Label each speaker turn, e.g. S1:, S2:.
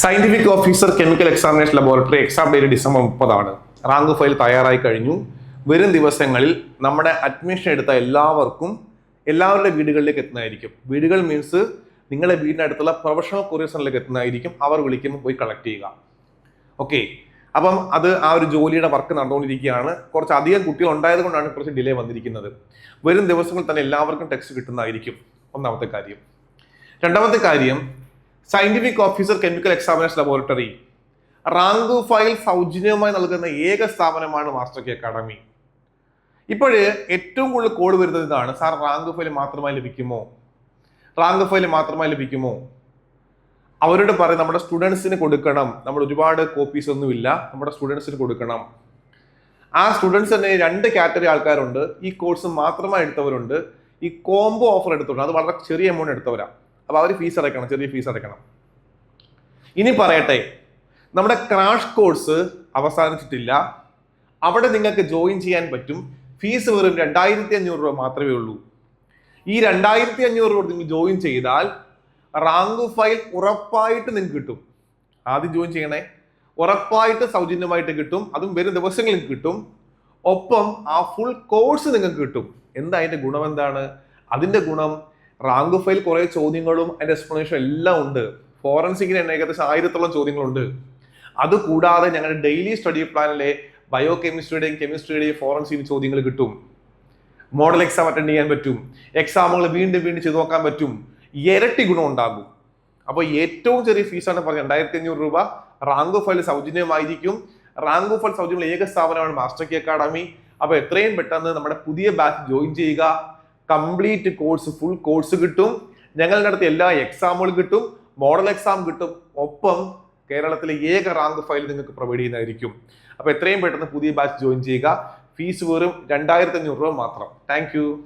S1: Scientific officer chemical examination laboratory exam date December മുപ്പതാണ്. Rank file തയ്യാറായി കഴിഞ്ഞു. വരും ദിവസങ്ങളിൽ നമ്മുടെ അഡ്മിഷൻ എടുത്ത എല്ലാവർക്കും എല്ലാവരുടെ വീടുകളിലേക്ക് എത്തുന്നതായിരിക്കും. വീടുകൾ മീൻസ് നിങ്ങളുടെ അടുത്തുള്ള പ്രൊഫഷണൽ കൊറിയർ സെന്ററിലേക്ക് എത്തുന്നതായിരിക്കും. അവർ വിളിക്കുമ്പോൾ പോയി കളക്ട് ചെയ്യുക. ഓക്കെ അപ്പം അത് ആ ഒരു ജോലിയുടെ വർക്ക് നടന്നുകൊണ്ടിരിക്കുകയാണ്. കുറച്ച് അധികം കുട്ടികൾ ഉണ്ടായത് കൊണ്ടാണ് കുറച്ച് ഡിലേ വന്നിരിക്കുന്നത്. വരും ദിവസങ്ങളിൽ തന്നെ എല്ലാവർക്കും ടെക്സ്റ്റ് കിട്ടുന്നതായിരിക്കും. ഒന്നാമത്തെ കാര്യം. രണ്ടാമത്തെ കാര്യം scientific officer chemical examination laboratory rank file സൗജന്യമായി നൽകുന്ന ഏക സ്ഥാപനമാണ് മാസ്റ്റർ കെ അക്കാഡമി ഇപ്പോഴ് ഏറ്റവും കൂടുതൽ കോഡ് വരുന്നത് ഇതാണ്. സാർ റാങ്ക് ഫയൽ മാത്രമായി ലഭിക്കുമോ? റാങ്ക് ഫയൽ മാത്രമായി ലഭിക്കുമോ? അവരോട് പറയും നമ്മുടെ സ്റ്റുഡൻസിന് കൊടുക്കണം. നമ്മൾ ഒരുപാട് കോപ്പീസ് ഒന്നുമില്ല നമ്മുടെ സ്റ്റുഡൻസിന് കൊടുക്കണം. ആ സ്റ്റുഡൻസ് തന്നെ രണ്ട് കാറ്റഗറി ആൾക്കാരുണ്ട്. ഈ കോഴ്സ് മാത്രമായി എടുത്തവരുണ്ട്. ഈ കോംബോ ഓഫർ എടുത്തവരുണ്ട് അത് വളരെ ചെറിയ എമൗണ്ട് എടുത്തവരാ. അപ്പൊ അവർ ഫീസ് അടയ്ക്കണം ചെറിയ ഫീസ് അടയ്ക്കണം. ഇനി പറയട്ടെ നമ്മുടെ ക്രാഷ് കോഴ്സ് അവസാനിച്ചിട്ടില്ല. അവിടെ നിങ്ങൾക്ക് ജോയിൻ ചെയ്യാൻ പറ്റും. ഫീസ് വെറും രണ്ടായിരത്തി അഞ്ഞൂറ് രൂപ മാത്രമേ ഉള്ളൂ. ഈ രണ്ടായിരത്തി അഞ്ഞൂറ് രൂപ നിങ്ങൾ ജോയിൻ ചെയ്താൽ റാങ്ക് ഫയൽ ഉറപ്പായിട്ട് നിങ്ങൾക്ക് കിട്ടും. ആദ്യം ജോയിൻ ചെയ്യണേ. ഉറപ്പായിട്ട് സൗജന്യമായിട്ട് കിട്ടും. അതും വരും ദിവസങ്ങളിൽ കിട്ടും. ഒപ്പം ആ ഫുൾ കോഴ്സ് നിങ്ങൾക്ക് കിട്ടും. എന്താ അതിന്റെ ഗുണം എന്താണ്? അതിന്റെ ഗുണം റാങ്ക് ഫയൽ കുറേ ചോദ്യങ്ങളും അതിന്റെ എക്സ്പ്ലനേഷൻ എല്ലാം ഉണ്ട്. ഫോറൻസിക്കിന് തന്നെ ഏകദേശം ആയിരത്തോളം ചോദ്യങ്ങളുണ്ട്. അതുകൂടാതെ ഞങ്ങളുടെ ഡെയിലി സ്റ്റഡി പ്ലാനിലെ ബയോ കെമിസ്ട്രിയുടെയും കെമിസ്ട്രിയുടെയും ഫോറൻസിക് ചോദ്യങ്ങൾ കിട്ടും. മോഡൽ എക്സാം അറ്റൻഡ് ചെയ്യാൻ പറ്റും. എക്സാമുകൾ വീണ്ടും വീണ്ടും ചെയ്തു നോക്കാൻ പറ്റും. ഇരട്ടി ഗുണം ഉണ്ടാകും. അപ്പോൾ ഏറ്റവും ചെറിയ ഫീസാണ് പറഞ്ഞത് രണ്ടായിരത്തി അഞ്ഞൂറ് രൂപ. റാങ്ക് ഫയൽ സൗജന്യമായിരിക്കും. റാങ്ക് ഫയൽ സൗജന്യമുള്ള ഏക സ്ഥാപനമാണ് മാസ്റ്റർ കെ അക്കാഡമി. അപ്പോൾ എത്രയും പെട്ടെന്ന് നമ്മുടെ പുതിയ ബാച്ച് ജോയിൻ ചെയ്യുക. കംപ്ലീറ്റ് കോഴ്സ് ഫുൾ കോഴ്സ് കിട്ടും. ഞങ്ങൾ നടത്തിയ എല്ലാ എക്സാമുകളും കിട്ടും. മോഡൽ എക്സാം കിട്ടും. ഒപ്പം കേരളത്തിലെ ഏക റാങ്ക് ഫയൽ നിങ്ങൾക്ക് പ്രൊവൈഡ് ചെയ്യുന്നതായിരിക്കും. അപ്പോൾ എത്രയും പെട്ടെന്ന് പുതിയ ബാച്ച് ജോയിൻ ചെയ്യുക. ഫീസ് വെറും രണ്ടായിരത്തി അഞ്ഞൂറ് രൂപ മാത്രം. താങ്ക്